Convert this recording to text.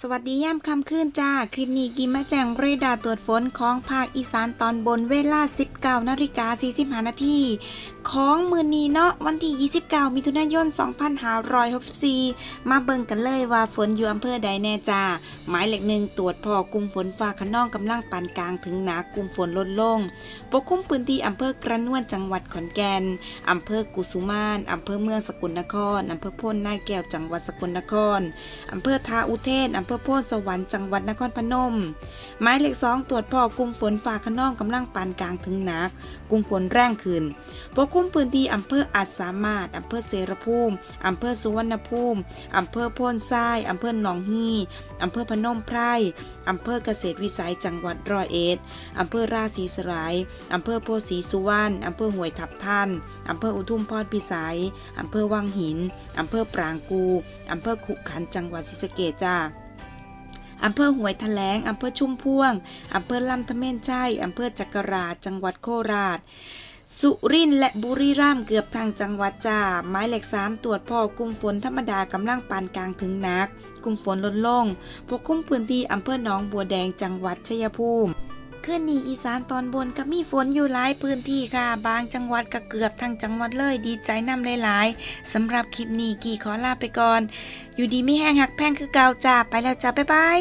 สวัสดีย่ำคำคืนจ้า คลิปนี้กิมมาแจงเรดาร์ตรวจฝนของภาคอีสานตอนบนเวลา 19นาฬิกา45นาทีของมือนีเนาะวันที่ 29 มิถุนายน 2564 มาเบิ่งกันเลยว่าฝนอยู่อำเภอใดแน่จ้า หมายเลขหนึ่งตรวจพอกลุ่มฝนฟ้าขนองกำลังปานกลางถึงหนากลุ่มฝนลดลง ปกคลุมพื้นที่อำเภอกระนวนจังหวัดขอนแก่นอำเภอกุสุมานอำเภอเมืองสกลนครอำเภอพ้นนาแก้วจังหวัดสกลนครอำเภอทาอุเทนอำเภอโพนสวรรค์จังหวัดนครพนม หมายเลขสองตรวจพอกลุ่มฝนฟ้าขนองกำลังปานกลางถึงหนัก กลุ่มฝนแรงขึ้นปกคลุมพื้นที่อำเภออาจสามารถอำเภอเสรภูมิอำเภอสุวรรณภูมิอำเภอโพนทรายอำเภอหนองฮีอำเภอพนมไพรอำเภอเกษตรวิสัยจังหวัดร้อยเอ็ดอำเภอราศีสลายอำเภอโพธิ์ศรีสุวรรณอำเภอห้วยทับทันอำเภออุทุมพรพิสัยอำเภอวังหินอำเภอปรางกูอำเภอขุขันจังหวัดศรีสะเกษจ้า อำเภอหวยแถลงอำเภอชุ่มพ่วงอำเภอลำทะเมนชัยอำเภอจักราชจังหวัดโคราช สุรินทร์และบุรีรัมย์เกือบทางจังหวัดจ้าหมายเลขสามตรวจพอกลุ่มฝนธรรมดากำลังปานกลางถึงหนักกลุ่มฝนลดลงปกคลุมพื้นที่อำเภอหนองบัวแดงจังหวัดชัยภูมิ คืนนี้อีสานตอนบนก็มีฝนอยู่หลายพื้นที่ค่ะ บางจังหวัดก็เกือบทั้งจังหวัดเลยดีใจนำหลายๆสำหรับคลิปนี้กี่ขอลาไปก่อน อยู่ดีไม่แห้งหักแพงคือเกาจ้าไปแล้วจ้าบ๊ายบาย